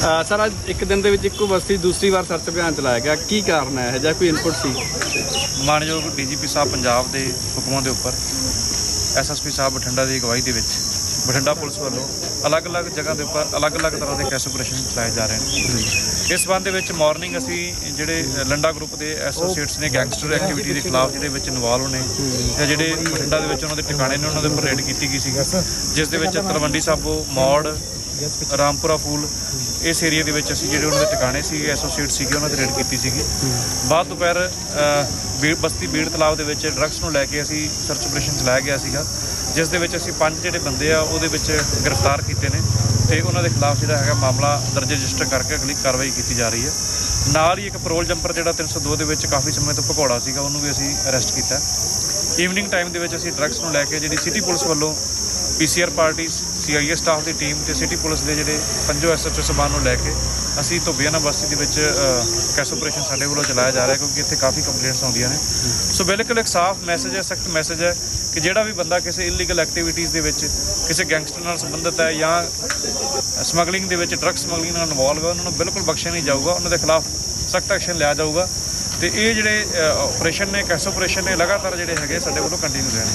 Sir ਅੱਜ ਇੱਕ ਦਿਨ ਦੇ ਵਿੱਚ ਇੱਕੋ ਬਸਤੀ ਦੂਸਰੀ ਵਾਰ ਸਰਚ ਅਭਿਆਨ ਚਲਾਇਆ ਗਿਆ। ਕੀ ਕਾਰਨ ਹੈ? ਜਾਂ ਕੋਈ ਇਨਪੁਟ ਸੀ? ਮਾਨਯੋਗ ਡੀਜੀਪੀ ਸਾਹਿਬ ਪੰਜਾਬ ਦੇ ਹੁਕਮਾਂ ਦੇ ਉੱਪਰ ਐਸਐਸਪੀ ਸਾਹਿਬ ਬਠਿੰਡਾ ਦੀ ਅਗਵਾਈ ਦੇ ਵਿੱਚ ਬਠਿੰਡਾ ਪੁਲਿਸ ਵੱਲੋਂ ਅਲੱਗ-ਅਲੱਗ ਜਗ੍ਹਾ ਦੇ ਉੱਪਰ ਅਲੱਗ-ਅਲੱਗ ਤਰ੍ਹਾਂ ਦੇ ਕੈਸ਼ ਆਪਰੇਸ਼ਨ ਚਲਾਏ ਜਾ ਰਹੇ ਨੇ। ਇਸ ਸੰਬੰਧ ਦੇ ਵਿੱਚ ਮਾਰਨਿੰਗ ਅਸੀਂ ਜਿਹੜੇ ਲੰਡਾ ਗਰੁੱਪ ਦੇ ਐਸੋਸੀਏਟਸ ਨੇ ਗੈਂਗਸਟਰ ਐਕਟੀਵਿਟੀ ਦੇ ਖਿਲਾਫ ਜਿਹੜੇ ਵਿੱਚ ਇਨਵੋਲਵ ਨੇ ਜਾਂ ਜਿਹੜੇ ਬਠਿੰਡਾ ਦੇ ਵਿੱਚ ਉਹਨਾਂ ਦੇ ਟਿਕਾਣੇ ਨੇ ਉਹਨਾਂ ਦੇ ਉੱਪਰ ਰੇਡ ਕੀਤੀ ਗਈ ਸੀ ਜਿਸ ਦੇ ਵਿੱਚ ਤਲਵੰਡੀ ਸਾਬੋ ਮੌੜ ਰਾਮਪੁਰਾ ਫੂਲ ਇਸ ਏਰੀਆ ਦੇ ਵਿੱਚ ਅਸੀਂ ਜਿਹੜੇ ਉਹਨਾਂ ਦੇ ਟਿਕਾਣੇ ਸੀਗੇ ਐਸੋਸੀਏਟ ਸੀਗੇ ਉਹਨਾਂ ਤੇ ਰੇਡ ਕੀਤੀ ਸੀਗੀ। ਬਾਅਦ ਦੁਪਹਿਰ ਅ, ਬਸਤੀ ਬੀੜ ਤਲਾਬ ਦੇ ਵਿੱਚ ਡਰੱਗਸ ਨੂੰ ਲੈ ਕੇ ਅਸੀਂ ਸਰਚ ਆਪਰੇਸ਼ਨ ਚਲਾਇਆ ਗਿਆ ਸੀਗਾ ਜਿਸ ਦੇ ਵਿੱਚ ਅਸੀਂ ਪੰਜ ਜਿਹੜੇ ਬੰਦੇ ਆ ਉਹਦੇ ਵਿੱਚ ਗ੍ਰਿਫਤਾਰ ਕੀਤੇ ਨੇ ਤੇ ਉਹਨਾਂ ਦੇ ਖਿਲਾਫ ਜਿਹੜਾ ਹੈਗਾ ਮਾਮਲਾ ਦਰਜ ਰਜਿਸਟਰ ਕਰਕੇ ਅਗਲੀ ਕਾਰਵਾਈ ਕੀਤੀ ਜਾ ਰਹੀ ਹੈ। ਨਾਲ ਹੀ ਇੱਕ ਪੈਰੋਲ ਜੰਪਰ ਜਿਹੜਾ 302 ਦੇ ਵਿੱਚ ਕਾਫੀ ਸਮੇਂ ਤੋਂ ਭਗੌੜਾ ਸੀਗਾ ਉਹਨੂੰ ਵੀ ਅਸੀਂ ਅਰੈਸਟ ਕੀਤਾ। ਈਵਨਿੰਗ ਟਾਈਮ ਦੇ ਵਿੱਚ ਅਸੀਂ ਡਰੱਗਸ ਨੂੰ ਲੈ ਕੇ ਜਿਹੜੀ ਸਿਟੀ ਪੁਲਿਸ ਵੱਲੋਂ ਪੀਸੀਆਰ ਪਾਰਟੀ ਸੀਆਈਏ ਸਟਾਫ ਦੀ ਟੀਮ ਤੇ ਸਿਟੀ ਪੁਲਿਸ ਦੇ ਜਿਹੜੇ ਪੰਜੋ ਐਸਐਚਓ ਸਬਾਨ ਨੂੰ ਲੈ ਕੇ ਅਸੀਂ ਧੁੱਬੀਆਣਾ ਬਸਤੀ ਦੇ ਵਿੱਚ ਕੈਸ਼ ਆਪਰੇਸ਼ਨ ਸਾਡੇ ਵੱਲੋਂ ਚਲਾਇਆ ਜਾ ਰਿਹਾ ਕਿਉਂਕਿ ਇੱਥੇ ਕਾਫੀ ਕੰਪਲੇਂਟਸ ਆਉਂਦੀਆਂ ਨੇ। ਸੋ ਬਿਲਕੁਲ ਇੱਕ ਸਾਫ਼ ਮੈਸੇਜ ਹੈ, ਸਖਤ ਮੈਸੇਜ ਹੈ ਕਿ ਜਿਹੜਾ ਵੀ ਬੰਦਾ ਕਿਸੇ ਇਲੀਗਲ ਐਕਟੀਵਿਟੀਜ਼ ਦੇ ਵਿੱਚ, ਕਿਸੇ ਗੈਂਗਸਟਰ ਨਾਲ ਸੰਬੰਧਿਤ ਹੈ ਜਾਂ ਸਮਗਲਿੰਗ ਦੇ ਵਿੱਚ ਡਰੱਗ ਸਮਗਲਿੰਗ ਨਾਲ ਇਨਵੋਲਵ ਹੈ, ਉਹਨਾਂ ਨੂੰ ਬਿਲਕੁਲ ਬਖਸ਼ਿਆ ਨਹੀਂ ਜਾਊਗਾ, ਉਹਨਾਂ ਦੇ ਖਿਲਾਫ ਸਖਤ ਐਕਸ਼ਨ ਲਿਆ ਜਾਊਗਾ। ਤੇ ਇਹ ਜਿਹੜੇ ਆਪਰੇਸ਼ਨ ਨੇ ਕੈਸ਼ ਆਪਰੇਸ਼ਨ ਨੇ ਲਗਾਤਾਰ ਜਿਹੜੇ ਹੈਗੇ ਸਾਡੇ ਵੱਲੋਂ ਕੰਟੀਨਿਊ ਰਹਿਣੇ।